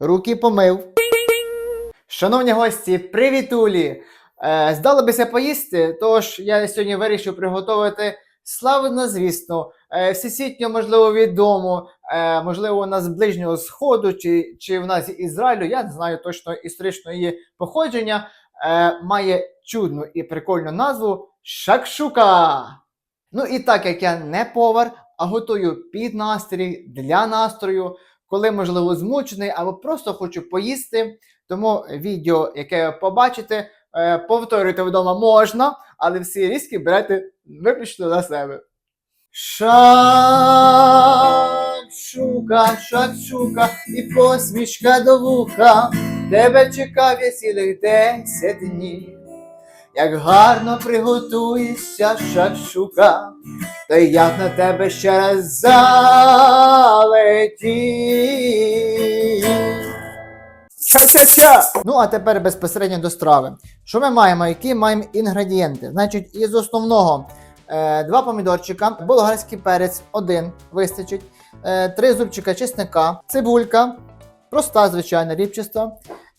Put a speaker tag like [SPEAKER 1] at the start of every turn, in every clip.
[SPEAKER 1] руки помив. Шановні гості, привітулі! Е, здалося поїсти, тож я сьогодні вирішив приготувати славно звісно, е, всесвітньо, можливо, відому, е, можливо, у нас з ближнього сходу, чи, чи в нас Ізраїлю, я не знаю точно історичного її походження, е, має чудну і прикольну назву шакшука. Ну і так як я не повар, а готую під настрій для настрою, коли, можливо, змучений або просто хочу поїсти. Тому відео, яке ви побачите, е, повторювати вдома можна, але всі різки берете виключно на себе. Шакшука, шакшука і посмішка до вуха. Тебе чекав я цілих десять днів. Як гарно приготуєшся, шакшука, то я на тебе ще раз залетів. Ча-ча-ча! Ну, а тепер безпосередньо до страви. Що ми маємо? Які маємо інгредієнти? Значить, із основного е, два помідорчика, болгарський перець, один вистачить, е, три зубчика чесника, цибулька, проста, звичайно, ріпчаста.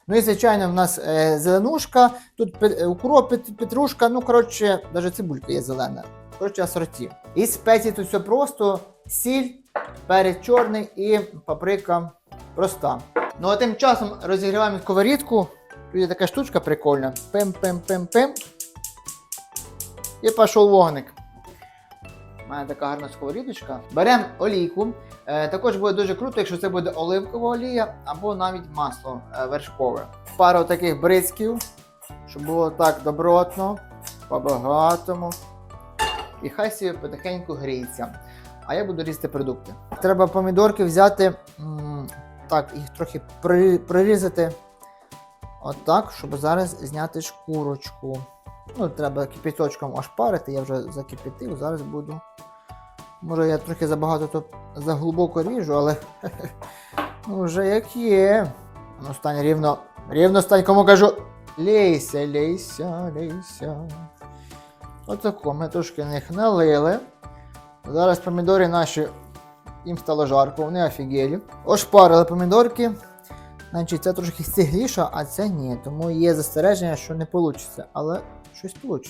[SPEAKER 1] Ну і, звичайно, в нас е, зеленушка, тут е, укроп, пет- петрушка, ну, коротше, навіть цибулька є зелена. Коротше, асорті. І спеції тут все просто: сіль, перець чорний і паприка проста. Ну а тим часом розігріваємо сковорідку. Тут є така штучка прикольна. Пим-пим-пим-пим. І пішов вогник. У мене така гарна сковорідочка. Беремо олійку. Е, також буде дуже круто, якщо це буде оливкова олія або навіть масло е, вершкове. Пару таких бризків, щоб було так добротно, по-багатому. І хай собі потихеньку гріється. А я буду різати продукти. Треба помідорки взяти. так, їх трохи прирізати. Отак, щоб зараз зняти шкурочку. Ну, треба кипяточком аж парити, я вже закипятив, зараз буду. Може я трохи забагато то заглибоко ріжу, але ну, вже як є. Ну, стань рівно. Рівно стань, кому кажу. Лейся, лейся, лейся. Отако ми трошки них налили. Зараз помідори наші їм стало жарко, вони офігелі. Ошпарили помідорки. Значить, це трошки стигліше, а це ні. Тому є застереження, що не вийде. Але щось вийде.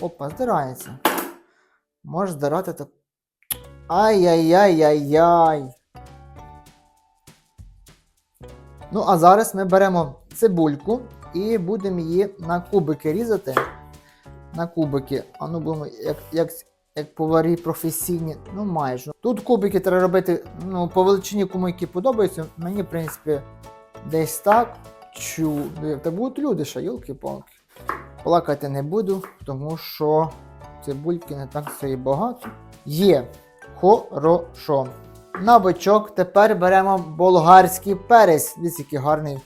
[SPEAKER 1] Опа, здирається. Може здирати так. Ай-яй-яй-яй-яй. Ну, а зараз ми беремо цибульку і будемо її на кубики різати. На кубики. А ну будемо як, як, як поварі професійні, ну майже. Тут кубики треба робити ну, по величині, кому які подобаються. Мені, в принципі, десь так. Чу. Та будуть люди ще, йолки-палки. Плакати не буду, тому що цибульки не так все і багато. Є. Хорошо. На бочок тепер беремо болгарський перець. Дивіться, який гарний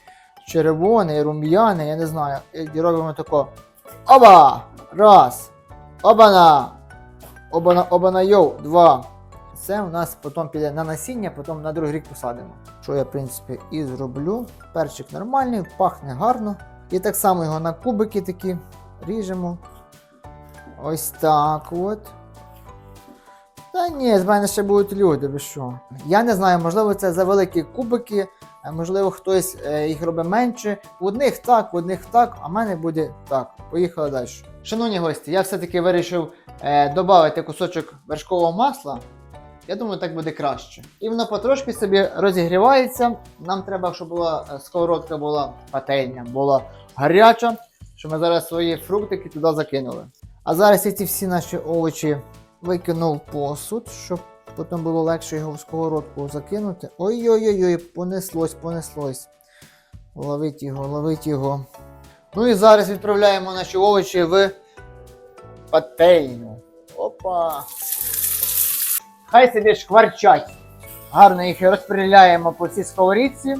[SPEAKER 1] червоний, рум'яний, я не знаю. І робимо тако. Оба! Раз. Обана! Обана, обана, йоу, два. Це у нас потім піде на насіння, потім на другий рік посадимо. Що я, в принципі, і зроблю. Перчик нормальний, пахне гарно. І так само його на кубики такі ріжемо. Ось так от. Та ні, з мене ще будуть люди, ви що. Я не знаю, можливо, це за великі кубики, а можливо, хтось е, їх робить менше. В одних так, в одних так, а в мене буде так. Поїхали далі. Шановні гості, я все-таки вирішив е, додати кусочок вершкового масла. Я думаю, так буде краще. І воно потрошки собі розігрівається. Нам треба, щоб була е, сковородка була пательня, була гаряча, щоб ми зараз свої фруктики туди закинули. А зараз я ці всі наші овочі викинув посуд, щоб потім було легше його в сковородку закинути. Ой-ой-ой, понеслось, понеслось. Ловить його, ловить його. Ну і зараз відправляємо наші овочі в пательню. Опа. Хай собі шкварчать. Гарно їх розподіляємо по цій сковорідці.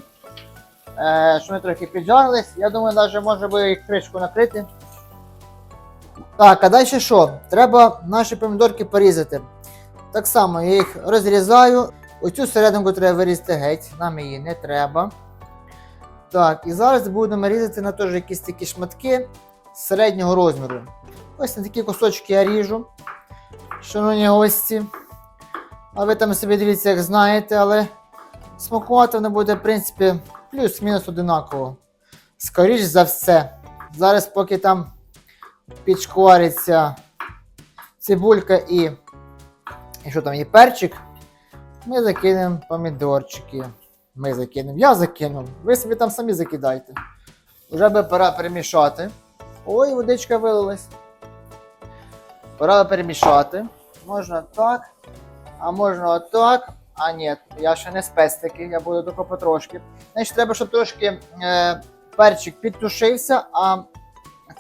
[SPEAKER 1] Е, що вони трохи піджарились. Я думаю, навіть може би їх кришку накрити. Так, а далі що? Треба наші помідорки порізати. Так само я їх розрізаю. Оцю серединку треба вирізати геть, нам її не треба. Так, і зараз будемо різати на теж якісь такі шматки середнього розміру. Ось на такі кусочки я ріжу. Шановні гості. А ви там собі дивіться, як знаєте, але Смакувати воно буде, в принципі, плюс-мінус одинаково. Скоріш за все. Зараз, поки там підшквариться цибулька і. І що там є перчик, ми закинемо помідорчики. Ми закинемо. Я закинув. Ви собі там самі закидайте. Вже би пора перемішати. Ой, водичка вилилась. Пора перемішати. Можна так, а можна отак. А ні, я ще не спец такий, я буду тільки потрошки. Значить, треба, щоб трошки е, перчик підтушився, а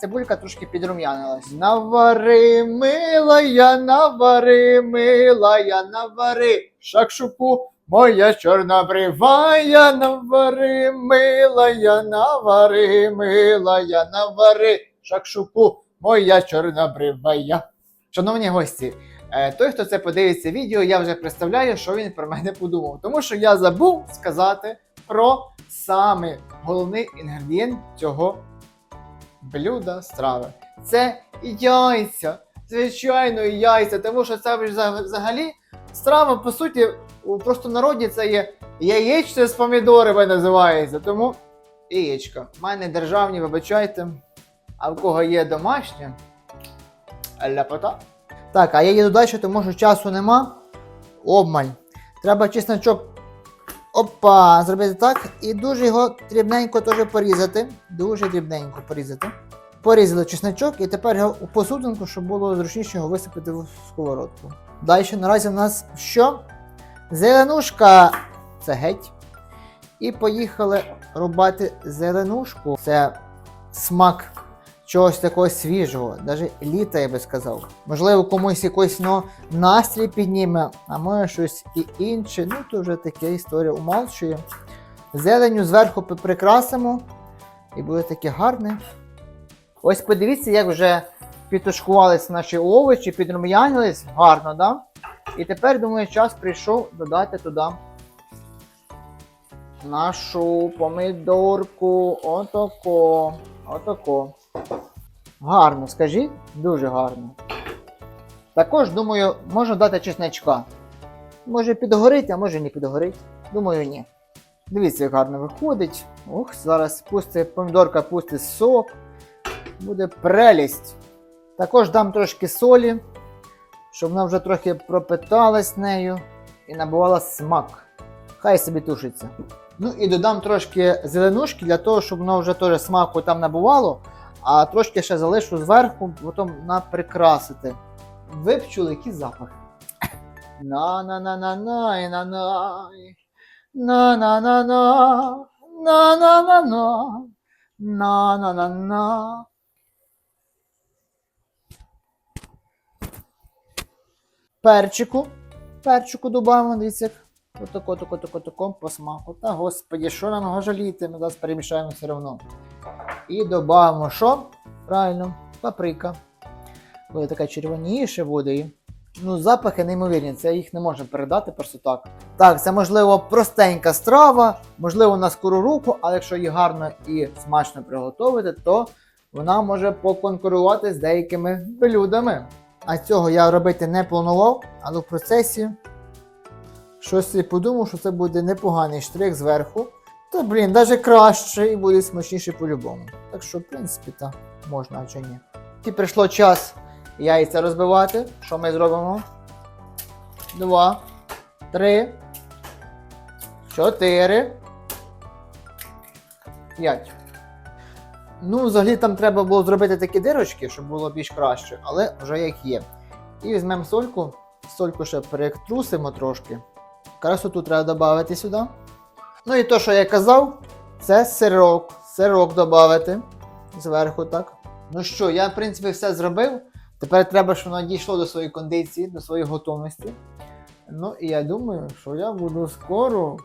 [SPEAKER 1] цибулька трошки підрум'янилась. Навари, милая, навари, милая, навари, шакшуку, моя чорна бривая, навари, милая, навари, милая, навари, шакшуку, моя чорна бривая. Шановні гості, е, той, хто це подивиться відео, я вже представляю, що він про мене подумав. Тому що я забув сказати про саме головний інгредієнт цього блюда страви. Це яйця. Звичайно, яйця, тому що це взагалі страва, по суті, у простонароді це є яєчце з помідорами називається. Тому яєчка. У мене державні, вибачайте. А в кого є домашнє? Ляпота. Так, а я їду далі, тому що часу нема. Обмаль. Треба чесночок. Опа, зробити так. І дуже його дрібненько теж порізати. Дуже дрібненько порізати. Порізали чесночок і тепер його у посудинку, щоб було зручніше його висипати в сковородку. Далі наразі в нас що? Зеленушка. Це геть. І поїхали рубати зеленушку. Це смак чогось такого свіжого, навіть літа, я би сказав. Можливо, комусь якийсь ну, настрій підніме, а може щось і інше. Ну, то вже таке історія умалчує. Зеленю зверху прикрасимо, і буде таке гарне. Ось подивіться, як вже підтушкувалися наші овочі, підрум'янились. Гарно, да? І тепер, думаю, час прийшов додати туди нашу помидорку. Отако. Отако. Гарно, скажіть? Дуже гарно. Також, думаю, можна дати чесночка. Може підгорить, а може не підгорить. Думаю, ні. Дивіться, як гарно виходить. Ух, зараз пустить, помідорка пустить сок. Буде прелість. Також дам трошки солі, щоб вона вже трохи пропиталась нею і набувала смак. Хай собі тушиться. Ну і додам трошки зеленушки для того, щоб воно вже теж смаку там набувало, а трошки ще залишу зверху, потім на прикрасити. Ви б чули, який запах. на на на на на на на на на на на на на на на на на на Перчику. Перчику додамо, дивіться, Отако, тако, тако, тако по смаку. Та господі, що нам його жаліти? Ми зараз перемішаємо все одно. І додамо що? Правильно, паприка. Буде така червоніше буде. І... Ну, запахи неймовірні, це їх не можна передати просто так. Так, це можливо простенька страва, можливо на скору руку, але якщо її гарно і смачно приготувати, то вона може поконкурувати з деякими блюдами. А цього я робити не планував, але в процесі щось я подумав, що це буде непоганий штрих зверху. Та, блін, навіть краще і буде смачніше по-любому. Так що, в принципі, так, можна, а чи ні. І прийшло час яйця розбивати. Що ми зробимо? Два, три, чотири, п'ять. Ну, взагалі там треба було зробити такі дирочки, щоб було більш краще, але вже як є. І візьмемо сольку, сольку ще перетрусимо трошки. Красоту треба додати сюди. Ну і то, що я казав, це сирок. Сирок додати зверху, так. Ну що, я, в принципі, все зробив. Тепер треба, щоб воно дійшло до своєї кондиції, до своєї готовності. Ну і я думаю, що я буду скоро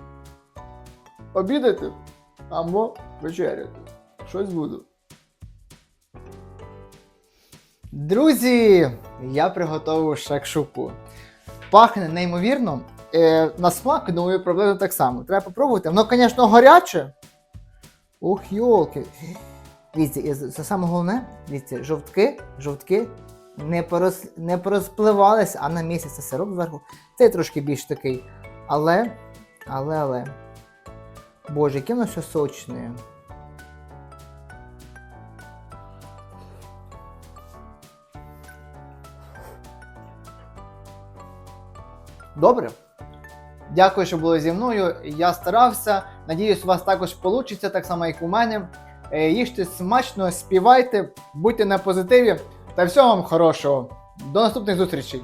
[SPEAKER 1] обідати або вечеряти. Щось буду. Друзі, я приготував шакшуку. Пахне неймовірно. Е, на смак, думаю, приблизно так само. Треба попробувати. Воно, звісно, гаряче. Ух, йолки. Дивіться, це саме головне, дивіться, жовтки, жовтки не, порос, не порозпливалися, а на місяць це сироп зверху. Цей трошки більш такий. Але, але, але. Боже, яке воно все сочне. Добре. Дякую, що були зі мною. Я старався. Надіюсь, у вас також вийде, так само, як у мене. Е, Їжте смачно, співайте, будьте на позитиві та всього вам хорошого. До наступних зустрічей!